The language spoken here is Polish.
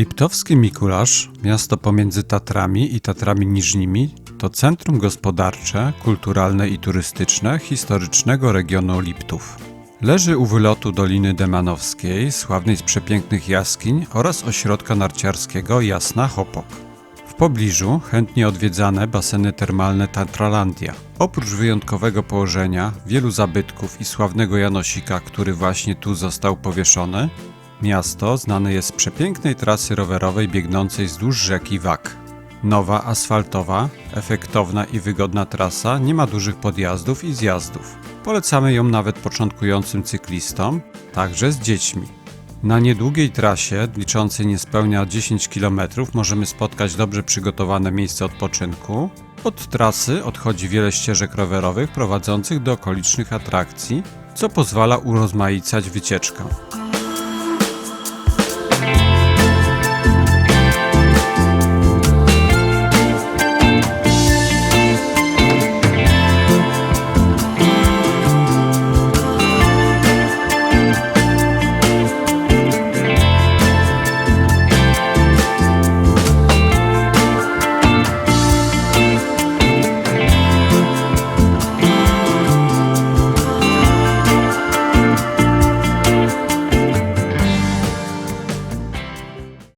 Liptowski Mikulász, miasto pomiędzy Tatrami i Tatrami Niżnimi, to centrum gospodarcze, kulturalne i turystyczne historycznego regionu Liptów. Leży u wylotu Doliny Demanowskiej, sławnej z przepięknych jaskiń oraz ośrodka narciarskiego Jasna Hopok. W pobliżu chętnie odwiedzane baseny termalne Tatralandia. Oprócz wyjątkowego położenia, wielu zabytków i sławnego Janosika, który właśnie tu został powieszony, miasto znane jest z przepięknej trasy rowerowej biegnącej wzdłuż rzeki Wak. Nowa, asfaltowa, efektowna i wygodna trasa nie ma dużych podjazdów i zjazdów. Polecamy ją nawet początkującym cyklistom, także z dziećmi. Na niedługiej trasie, liczącej niespełnia 10 km, możemy spotkać dobrze przygotowane miejsce odpoczynku. Od trasy odchodzi wiele ścieżek rowerowych prowadzących do okolicznych atrakcji, co pozwala urozmaicać wycieczkę.